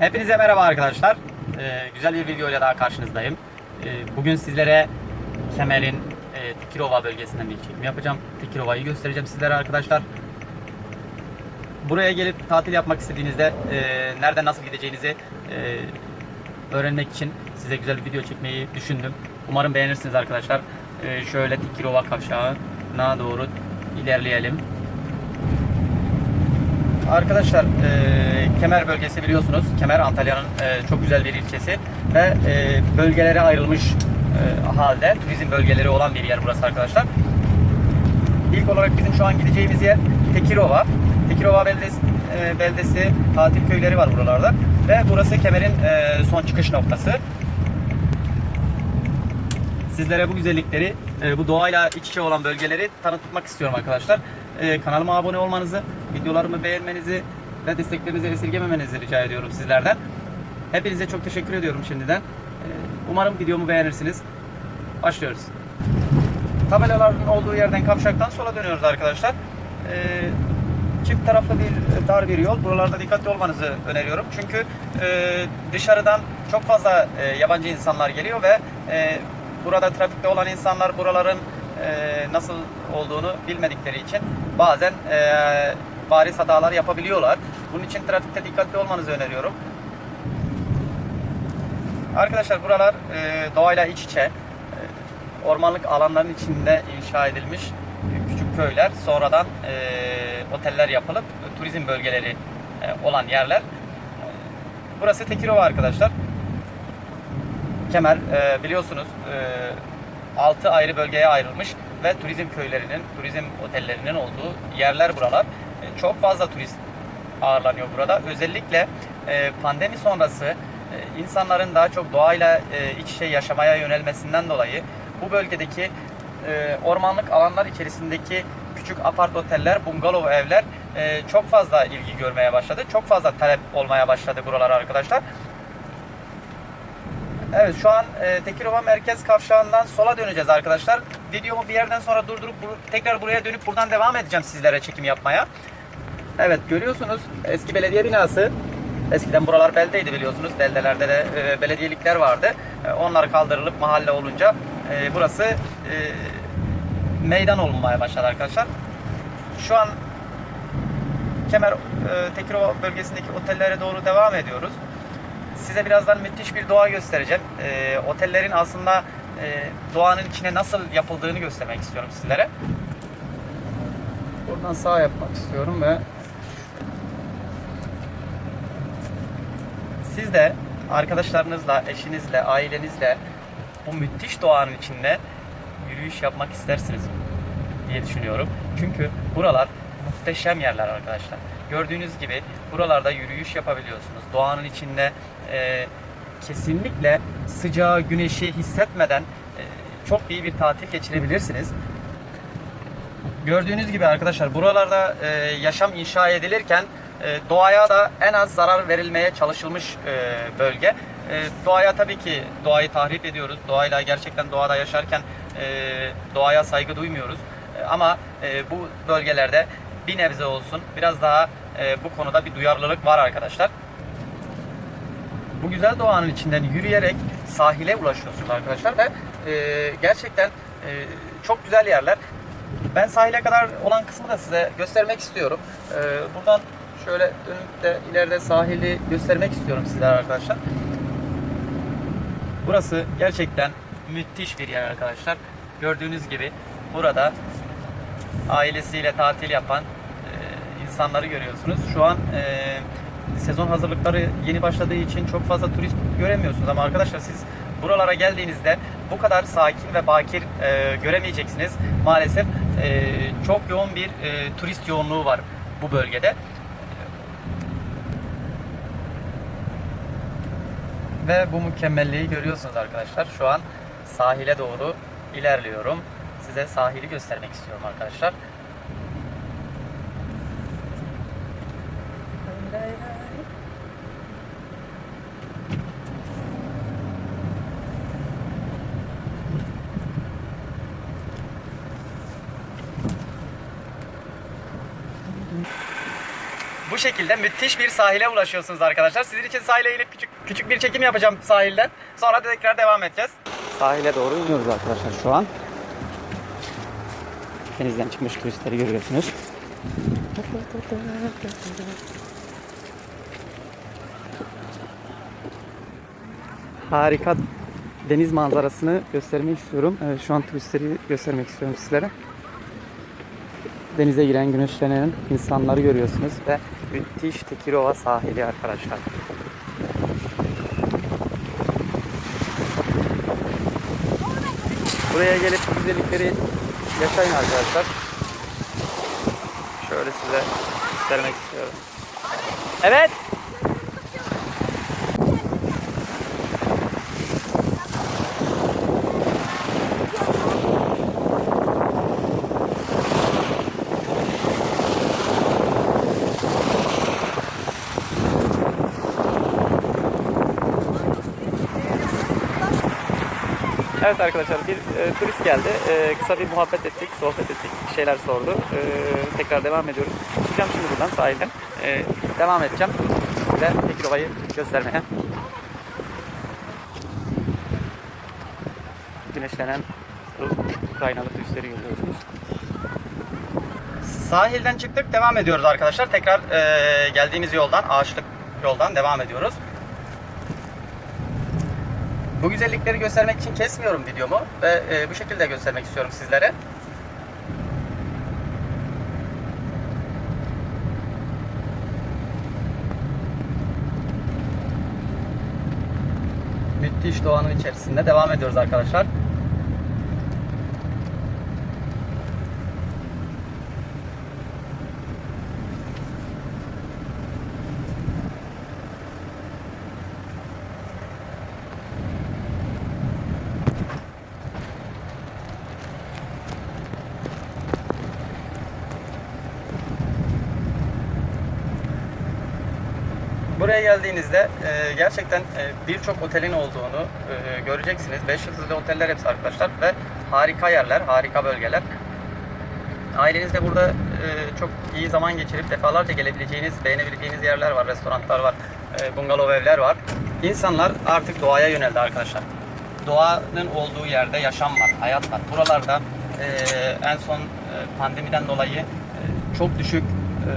Hepinize merhaba arkadaşlar. Ee, güzel bir videoyla daha karşınızdayım. Ee, bugün sizlere Kemer'in e, Tekirova bölgesinden bir çekim yapacağım. Tekirova'yı göstereceğim sizlere arkadaşlar. Buraya gelip tatil yapmak istediğinizde e, nereden nasıl gideceğinizi e, öğrenmek için size güzel bir video çekmeyi düşündüm. Umarım beğenirsiniz arkadaşlar. E, şöyle Tekirova kavşağına doğru ilerleyelim. Arkadaşlar e, Kemer bölgesi biliyorsunuz. Kemer Antalya'nın e, çok güzel bir ilçesi ve e, bölgelere ayrılmış e, halde turizm bölgeleri olan bir yer burası arkadaşlar. İlk olarak bizim şu an gideceğimiz yer Tekirova. Tekirova beldesi, e, beldesi tatil köyleri var buralarda ve burası Kemer'in e, son çıkış noktası. Sizlere bu güzellikleri, e, bu doğayla iç içe olan bölgeleri tanıtmak istiyorum arkadaşlar. E, Kanalıma abone olmanızı, videolarımı beğenmenizi ve desteklerinizi esirgememenizi rica ediyorum sizlerden. Hepinize çok teşekkür ediyorum şimdiden. E, Umarım videomu beğenirsiniz. Başlıyoruz. Tabelaların olduğu yerden kavşaktan sola dönüyoruz arkadaşlar. E, Çift taraflı bir dar bir yol. Buralarda dikkatli olmanızı öneriyorum. Çünkü e, dışarıdan çok fazla e, yabancı insanlar geliyor ve e, burada trafikte olan insanlar buraların e, nasıl olduğunu bilmedikleri için bazen e, bariz hatalar yapabiliyorlar. Bunun için trafikte dikkatli olmanızı öneriyorum. Arkadaşlar buralar e, doğayla iç içe. E, ormanlık alanların içinde inşa edilmiş küçük köyler. Sonradan e, oteller yapılıp turizm bölgeleri e, olan yerler. Burası Tekirova arkadaşlar. Kemer e, biliyorsunuz e, 6 ayrı bölgeye ayrılmış ve turizm köylerinin, turizm otellerinin olduğu yerler buralar. E, çok fazla turist ağırlanıyor burada. Özellikle e, pandemi sonrası e, insanların daha çok doğayla iç içe yaşamaya yönelmesinden dolayı bu bölgedeki ormanlık alanlar içerisindeki küçük apart oteller, bungalov evler çok fazla ilgi görmeye başladı. Çok fazla talep olmaya başladı buralara arkadaşlar. Evet şu an e, Tekirova Merkez Kavşağı'ndan sola döneceğiz arkadaşlar. Videomu bir yerden sonra durdurup bu- tekrar buraya dönüp buradan devam edeceğim sizlere çekim yapmaya. Evet görüyorsunuz eski belediye binası. Eskiden buralar beldeydi biliyorsunuz. Beldelerde de e, belediyelikler vardı. E, onlar kaldırılıp mahalle olunca e, burası e, meydan olmaya başladı arkadaşlar. Şu an Kemer e, Tekirova bölgesindeki otellere doğru devam ediyoruz. Size birazdan müthiş bir doğa göstereceğim. E, otellerin aslında e, doğanın içine nasıl yapıldığını göstermek istiyorum sizlere. Buradan sağ yapmak istiyorum ve siz de arkadaşlarınızla, eşinizle, ailenizle bu müthiş doğanın içinde yürüyüş yapmak istersiniz diye düşünüyorum. Çünkü buralar muhteşem yerler arkadaşlar. Gördüğünüz gibi buralarda yürüyüş yapabiliyorsunuz. Doğanın içinde e, kesinlikle sıcağı, güneşi hissetmeden e, çok iyi bir tatil geçirebilirsiniz. Gördüğünüz gibi arkadaşlar buralarda e, yaşam inşa edilirken e, doğaya da en az zarar verilmeye çalışılmış e, bölge. E, doğaya tabii ki doğayı tahrip ediyoruz. Doğayla gerçekten doğada yaşarken e, doğaya saygı duymuyoruz. E, ama e, bu bölgelerde bir nebze olsun biraz daha e, bu konuda bir duyarlılık var arkadaşlar. Bu güzel doğanın içinden yürüyerek sahile ulaşıyorsunuz arkadaşlar ve e, gerçekten e, çok güzel yerler. Ben sahile kadar olan kısmı da size göstermek istiyorum. E, buradan şöyle dönüp de ileride sahili göstermek istiyorum sizlere arkadaşlar. Burası gerçekten müthiş bir yer arkadaşlar. Gördüğünüz gibi burada ailesiyle tatil yapan e, insanları görüyorsunuz. Şu an e, sezon hazırlıkları yeni başladığı için çok fazla turist göremiyorsunuz ama arkadaşlar siz buralara geldiğinizde bu kadar sakin ve bakir e, göremeyeceksiniz. Maalesef e, çok yoğun bir e, turist yoğunluğu var bu bölgede. Ve bu mükemmelliği görüyorsunuz arkadaşlar. Şu an sahile doğru ilerliyorum. Size sahili göstermek istiyorum arkadaşlar. Şekilde müthiş bir sahile ulaşıyorsunuz arkadaşlar. Sizin için sahile inip küçük küçük bir çekim yapacağım sahilden. Sonra tekrar devam edeceğiz. Sahile doğru iniyoruz arkadaşlar şu an. Denizden çıkmış turistleri görüyorsunuz. Harika deniz manzarasını göstermek istiyorum. Evet, şu an turistleri göstermek istiyorum sizlere. Denize giren, güneşlenen insanları görüyorsunuz ve müthiş Tekirova sahili arkadaşlar. Buraya gelip güzellikleri yaşayın arkadaşlar. Şöyle size göstermek istiyorum. Evet. Evet arkadaşlar bir e, turist geldi. E, kısa bir muhabbet ettik, sohbet ettik, şeyler sordu. E, tekrar devam ediyoruz. Çıkacağım şimdi buradan sahilden. E, devam edeceğim. Size Tekirova'yı göstermeye. Güneşlenen Ukraynalı turistleri görüyorsunuz. Sahilden çıktık, devam ediyoruz arkadaşlar. Tekrar e, geldiğimiz yoldan, ağaçlık yoldan devam ediyoruz. Bu güzellikleri göstermek için kesmiyorum videomu ve e, bu şekilde göstermek istiyorum sizlere. Müthiş doğanın içerisinde devam ediyoruz arkadaşlar. Buraya geldiğinizde e, gerçekten e, birçok otelin olduğunu e, göreceksiniz. 5 yıldızlı oteller hepsi arkadaşlar ve harika yerler, harika bölgeler. Ailenizle burada e, çok iyi zaman geçirip defalarca gelebileceğiniz, beğenebileceğiniz yerler var, restoranlar var, e, bungalov evler var. İnsanlar artık doğaya yöneldi arkadaşlar. Doğanın olduğu yerde yaşam var, hayat var. Buralarda e, en son e, pandemiden dolayı e, çok düşük e,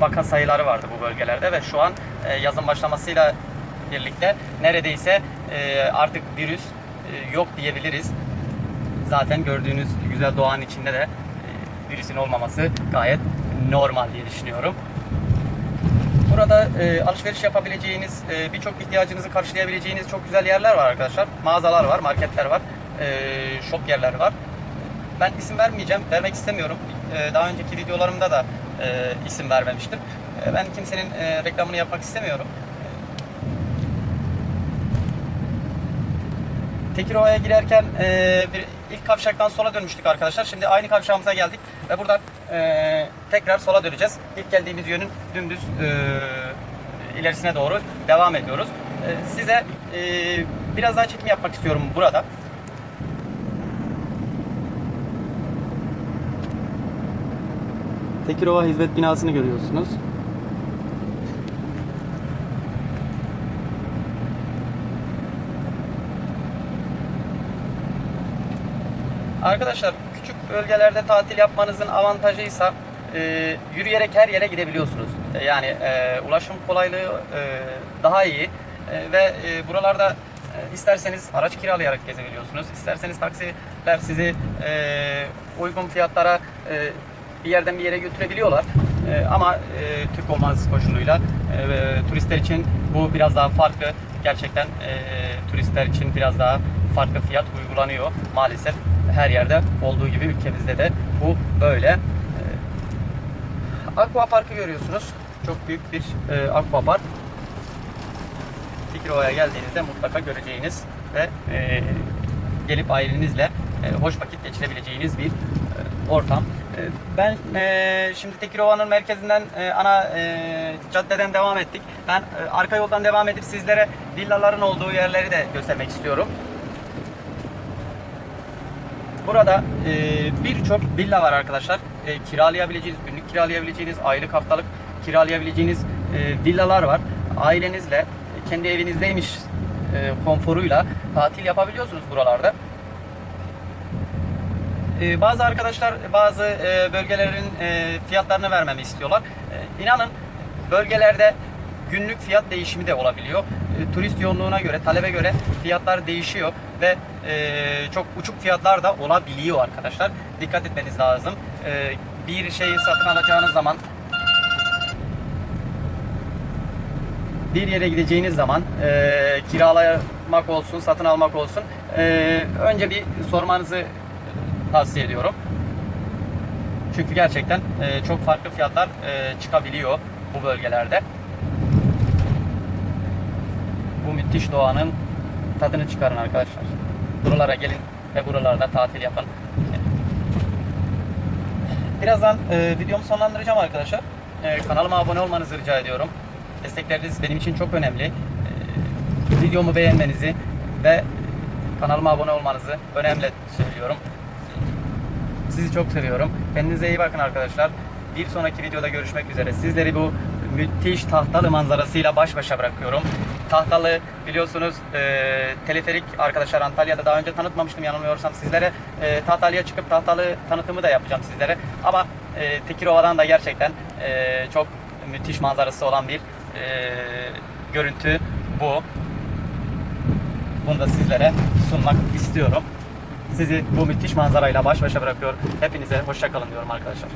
vaka sayıları vardı bu bölgelerde ve şu an e, yazın başlamasıyla birlikte neredeyse e, artık virüs e, yok diyebiliriz. Zaten gördüğünüz güzel doğanın içinde de e, virüsün olmaması gayet normal diye düşünüyorum. Burada e, alışveriş yapabileceğiniz, e, birçok ihtiyacınızı karşılayabileceğiniz çok güzel yerler var arkadaşlar. Mağazalar var, marketler var, e, shop yerler var. Ben isim vermeyeceğim, vermek istemiyorum. E, daha önceki videolarımda da e, isim vermemiştim. E, ben kimsenin e, reklamını yapmak istemiyorum. Tekirova'ya girerken e, bir ilk kavşaktan sola dönmüştük arkadaşlar. Şimdi aynı kavşağımıza geldik ve buradan tekrar sola döneceğiz. İlk geldiğimiz yönün dümdüz ilerisine doğru devam ediyoruz. Size biraz daha çekim yapmak istiyorum burada. Tekirova Hizmet Binası'nı görüyorsunuz. Arkadaşlar küçük bölgelerde tatil yapmanızın avantajıysa e, yürüyerek her yere gidebiliyorsunuz. E, yani e, ulaşım kolaylığı e, daha iyi E, ve e, buralarda e, isterseniz araç kiralayarak gezebiliyorsunuz. İsterseniz taksiler sizi e, uygun fiyatlara e, bir yerden bir yere götürebiliyorlar. E, ama e, Türk olmanız koşuluyla e, turistler için bu biraz daha farklı. Gerçekten e, turistler için biraz daha farklı fiyat uygulanıyor maalesef. Her yerde olduğu gibi ülkemizde de bu böyle. E, Aqua Park'ı görüyorsunuz. Çok büyük bir e, Aqua Park. Tekirova'ya geldiğinizde mutlaka göreceğiniz ve e, gelip ailenizle e, hoş vakit geçirebileceğiniz bir e, ortam. E, ben e, şimdi Tekirova'nın merkezinden e, ana e, caddeden devam ettik. Ben e, arka yoldan devam edip sizlere villaların olduğu yerleri de göstermek istiyorum. Burada e, birçok villa var arkadaşlar. E, kiralayabileceğiniz, günlük kiralayabileceğiniz, aylık haftalık kiralayabileceğiniz e, villalar var. Ailenizle kendi evinizdeymiş e, konforuyla tatil yapabiliyorsunuz buralarda. E, bazı arkadaşlar bazı e, bölgelerin e, fiyatlarını vermemi istiyorlar. E, inanın bölgelerde günlük fiyat değişimi de olabiliyor. E, turist yoğunluğuna göre, talebe göre fiyatlar değişiyor ve çok uçuk fiyatlar da olabiliyor arkadaşlar. Dikkat etmeniz lazım. Bir şeyi satın alacağınız zaman bir yere gideceğiniz zaman e, kiralamak olsun, satın almak olsun e, önce bir sormanızı tavsiye ediyorum. Çünkü gerçekten e, çok farklı fiyatlar e, çıkabiliyor bu bölgelerde. Bu müthiş doğanın tadını çıkarın arkadaşlar. Buralara gelin ve buralarda tatil yapın. Birazdan e, videomu sonlandıracağım arkadaşlar. E, kanalıma abone olmanızı rica ediyorum. Destekleriniz benim için çok önemli. E, videomu beğenmenizi ve kanalıma abone olmanızı önemli söylüyorum. Sizi çok seviyorum. Kendinize iyi bakın arkadaşlar. Bir sonraki videoda görüşmek üzere. Sizleri bu müthiş tahtalı manzarasıyla baş başa bırakıyorum. Tahtalı biliyorsunuz e, teleferik arkadaşlar Antalya'da daha önce tanıtmamıştım yanılmıyorsam sizlere. E, Tahtalı'ya çıkıp tahtalı tanıtımı da yapacağım sizlere. Ama e, Tekirova'dan da gerçekten e, çok müthiş manzarası olan bir e, görüntü bu. Bunu da sizlere sunmak istiyorum. Sizi bu müthiş manzarayla baş başa bırakıyorum. Hepinize hoşça kalın diyorum arkadaşlar.